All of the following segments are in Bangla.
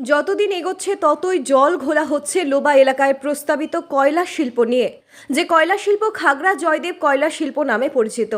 যতদিন এগোচ্ছে ততই জল ঘোলা হচ্ছে লোবা এলাকায় প্রস্তাবিত কয়লা শিল্প নিয়ে, যে কয়লা শিল্প খাগড়া জয়দেব কয়লা শিল্প নামে পরিচিত।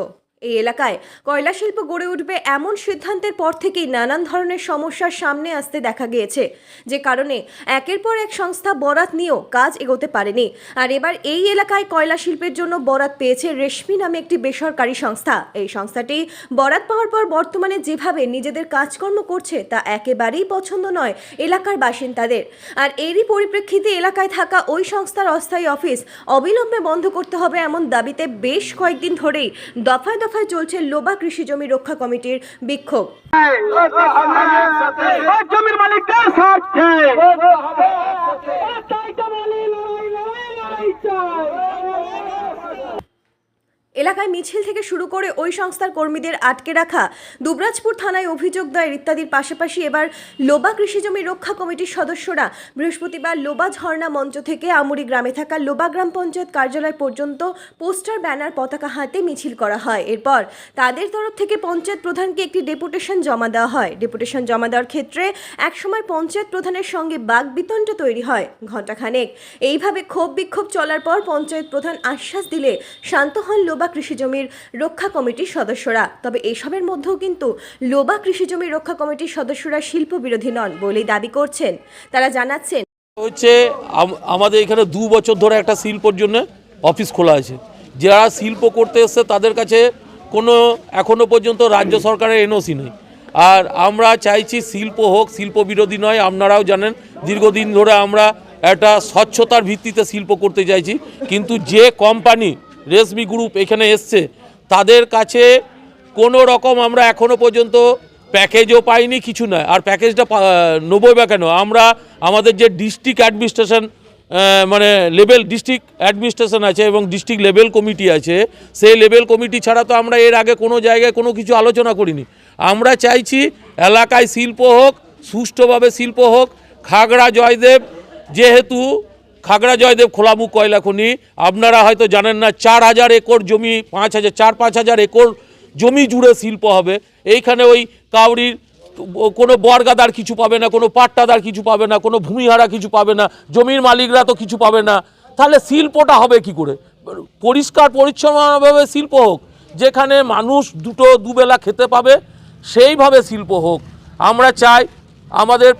এই এলাকায়। কয়লা শিল্প গড়ে উঠবে এমন সিদ্ধান্তের পর থেকেই নানান ধরনের সমস্যার সামনে আসতে দেখা গিয়েছে। যে কারণে একের পর এক সংস্থা বরাত নিয়েও কাজ এগোতে পারেনি। আর এবার এই এলাকায় কয়লা শিল্পের জন্য বরাত পেয়েছে রেশমি নামে একটি বেসরকারি সংস্থা। এই সংস্থাটি বরাত পাওয়ার পর বর্তমানে যেভাবে নিজেদের কাজকর্ম করছে তা একেবারেই পছন্দ নয় এলাকার বাসিন্দাদের। আর এরই পরিপ্রেক্ষিতে এলাকায় থাকা ওই সংস্থার অস্থায়ী অফিস অবিলম্বে বন্ধ করতে হবে এমন দাবিতে বেশ কয়েকদিন ধরেই দফায় দফায় চলছে লোবা কৃষি জমি রক্ষা কমিটির বিক্ষোভ। জমির মালিকদের এলাকায় মিছিল থেকে শুরু করে ওই সংস্থার কর্মীদের আটকে রাখা, দুবরাজপুর থানায় অভিযোগ দায়ের ইত্যাদির পাশাপাশি এবার লোবা কৃষি জমি রক্ষা কমিটির সদস্যরা বৃহস্পতিবার লোবা ঝর্ণা মঞ্চ থেকে আমুরি গ্রামে থাকা লোবা গ্রাম পঞ্চায়েত কার্যালয় পর্যন্ত পোস্টার, ব্যানার, পতাকা হাতে মিছিল করা হয়। এরপর তাদের তরফ থেকে পঞ্চায়েত প্রধানকে একটি ডেপুটেশন জমা দেওয়া হয়। ডেপুটেশন জমা দেওয়ার ক্ষেত্রে একসময় পঞ্চায়েত প্রধানের সঙ্গে বাঘ বিতণ্ড তৈরি হয় ঘণ্টাখানেক। এইভাবে ক্ষোভ বিক্ষোভ চলার পর পঞ্চায়েত প্রধান আশ্বাস দিলে শান্ত হন লোবা কৃষি জমির রক্ষা কমিটির সদস্যরা। তবে এসবের মধ্যেও কিন্তু লোবা কৃষি জমির রক্ষা কমিটির সদস্যরা শিল্প বিরোধী নন বলেই দাবি করছেন। তারা জানাচ্ছেন হচ্ছে আমাদের এখানে দু বছর ধরে একটা শিল্পর জন্য অফিস খোলা আছে। যারা শিল্প করতে এসছে তাদের কাছে কোনো এখনও পর্যন্ত রাজ্য সরকারের এনওসি নেই। আর আমরা চাইছি শিল্প হোক শিল্প বিরোধী নয়, আপনারাও জানেন, দীর্ঘদিন ধরে আমরা একটা স্বচ্ছতার ভিত্তিতে শিল্প করতে চাইছি। কিন্তু যে কোম্পানি রেশমি গ্রুপ এখানে এসছে। তাদের কাছে কোনো রকম আমরা এখনও পর্যন্ত প্যাকেজও পাইনি, কিছু নয়। আর প্যাকেজটা নেবই বা কেন? আমরা আমাদের যে ডিস্ট্রিক্ট অ্যাডমিনিস্ট্রেশন মানে লেভেল, ডিস্ট্রিক্ট অ্যাডমিনিস্ট্রেশন আছে এবং ডিস্ট্রিক্ট লেভেল কমিটি আছে, সেই লেভেল কমিটি ছাড়া তো আমরা এর আগে কোনো জায়গায় কোনো কিছু আলোচনা করিনি। আমরা চাইছি এলাকায় শিল্প হোক, সুষ্ঠুভাবে শিল্প হোক, খাগড়া জয়দেব যেহেতু খাগড়া জয়দেব খোলামু কয়লা খনি। আপনারা হয়তো জানেন না, চার হাজার একর জমি, পাঁচ হাজার চার পাঁচ হাজার একর জমি জুড়ে শিল্প হবে। এইখানে ওই কাউরির কোনো বর্গাদার কিছু পাবে না, কোনো পাট্টাদার কিছু পাবে না, কোনো ভূমিহারা কিছু পাবে না, জমির মালিকরা তো কিছু পাবে না। তাহলে শিল্পটা হবে কি করে? পরিষ্কার, পরিচ্ছন্নভাবে শিল্প হোক, যেখানে মানুষ দুটো, দুবেলা খেতে পাবে, সেইভাবে শিল্প হোক। আমরা চাই আমাদের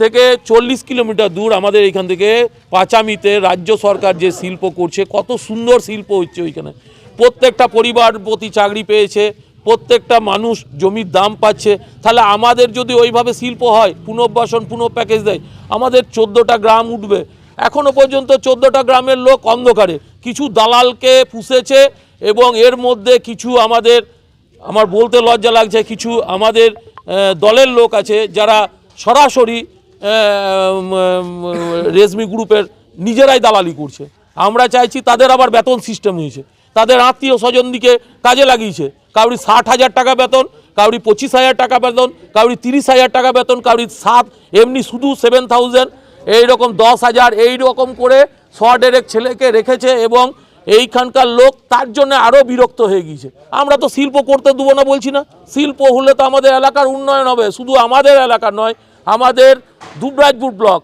থেকে চল্লিশ কিলোমিটার দূর আমাদের এখান থেকে পাঁচামিতে রাজ্য সরকার যে শিল্প করছে, কত সুন্দর শিল্প হচ্ছে ওইখানে। প্রত্যেকটা পরিবার প্রতি চাকরি পেয়েছে, প্রত্যেকটা মানুষ জমির দাম পাচ্ছে। তাহলে আমাদের যদি ওইভাবে শিল্প হয়, পুনর্বাসন, পুনঃ প্যাকেজ দেয়, আমাদের চোদ্দোটা গ্রাম উঠবে। এখনও পর্যন্ত চোদ্দোটা গ্রামের লোক অন্ধকারে। কিছু দালালকে পুষেছে এবং এর মধ্যে কিছু আমাদের, আমার বলতে লজ্জা লাগছে, কিছু আমাদের দলের লোক আছে যারা সরাসরি রেশমি গ্রুপের নিজেরাই দালালি করছে। আমরা চাইছি তাদের আবার বেতন সিস্টেম হয়েছে তাদের আত্মীয় স্বজন দিকে কাজে লাগিয়েছে। কাউরি ষাট হাজার টাকা বেতন, কাউরি পঁচিশ হাজার টাকা বেতন, কাউরি তিরিশ হাজার টাকা বেতন, কাউরি সাত, এমনি শুধু সেভেন থাউজেন্ড এইরকম দশ হাজার এই রকম করে শর্টের ছেলেকে রেখেছে এবং এইখানকার লোক তার জন্য আরও বিরক্ত হয়ে গিয়েছে। আমরা তো শিল্প করতে দেবো না বলছি না। শিল্প হলে তো আমাদের এলাকার উন্নয়ন হবে। শুধু আমাদের এলাকার নয় আমাদের দুবরাজপুর ব্লক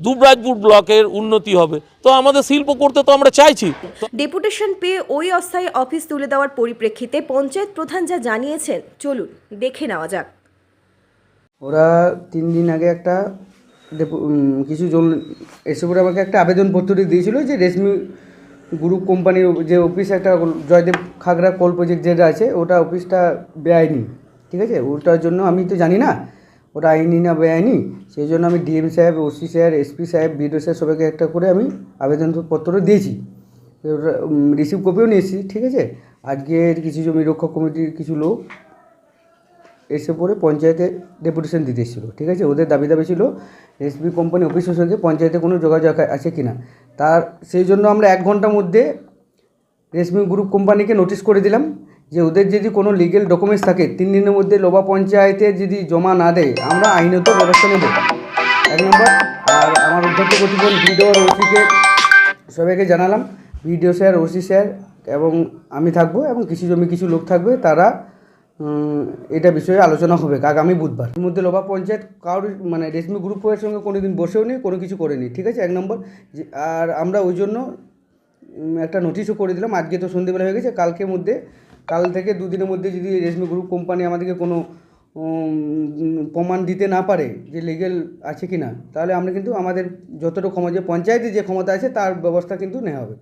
দুবরাজপুর ব্লকের উন্নতি হবে। তো আমাদের শিল্প করতে তো আমরা চাইছি। ডেপুটেশন পেয়ে ওই অস্থায়ী অফিস তুলে দেওয়ার পরিপ্রেক্ষিতে পঞ্চায়েত প্রধান যা জানিয়েছেন চলুন দেখে নেওয়া যাক। ওরা তিন দিন আগে একটা ডেপু- কিছু জন এসে পরে আমাকে একটা আবেদনপত্রটি দিয়েছিল যে রেশমি গ্রুপ কোম্পানির যে অফিস একটা জয়দেব খাগড়া কল প্রজেক্ট যেটা আছে, ওটা অফিসটা বেআইনি, ঠিক আছে? ওটার জন্য আমি তো জানি না, ওটা আইনি না বেআইনি, সেই জন্য আমি ডিএম সাহেব, ওসি স্যার এসপি সাহেব, বিডিও সাহেব সবাইকে একটা করে আমি আবেদনপত্র দিয়েছি। ওটা রিসিভ কপিও নিয়েছি, ঠিক আছে? আজকের কিছু জমি রক্ষা কমিটির কিছু লোক এসে পরে পঞ্চায়েতে ডেপুটেশন দিতে এসেছিল, ঠিক আছে? ওদের দাবি দাবি ছিল এসবি কোম্পানি অফিসের সঙ্গে পঞ্চায়েতে কোনো যোগাযোগ আছে কি না তার, সেই জন্য আমরা এক ঘণ্টার মধ্যে রেশমি গ্রুপ কোম্পানিকে নোটিশ করে দিলাম যে ওদের যদি কোনো লিগেল ডকুমেন্টস থাকে, তিন দিনের মধ্যে লোবা পঞ্চায়েতে যদি জমা না দেয়, আমরা আইনত ব্যবস্থা নেব। এক নম্বর, আর আমার অধ্যক্ষ কর্তৃপক্ষ ভিডিও আর ওসিকে সবাইকে জানালাম ভিডিও স্যার, ওসি স্যার এবং আমি থাকব এবং কিছু জমি কিছু লোক থাকবে, তারা এটা বিষয়ে আলোচনা হবে আগামী বুধবার। এর মধ্যে লোবা পঞ্চায়েত কারোর মানে রেশমি গ্রুপের সঙ্গে কোনো দিন বসেও নি কোনো কিছু করেনি, ঠিক আছে? এক নম্বর আর আমরা ওই জন্য একটা নোটিশও করে দিলাম। আজকে তো সন্ধেবেলা হয়ে গেছে, কালকের মধ্যে, কাল থেকে দুদিনের মধ্যে যদি রেশমি গ্রুপ কোম্পানি আমাদেরকে কোনো প্রমাণ দিতে না পারে যে লিগেল আছে কি না তাহলে আমরা কিন্তু আমাদের যতটুকু ক্ষমতা যে পঞ্চায়েতে যে ক্ষমতা আছে, তার ব্যবস্থা কিন্তু নেওয়া হবে।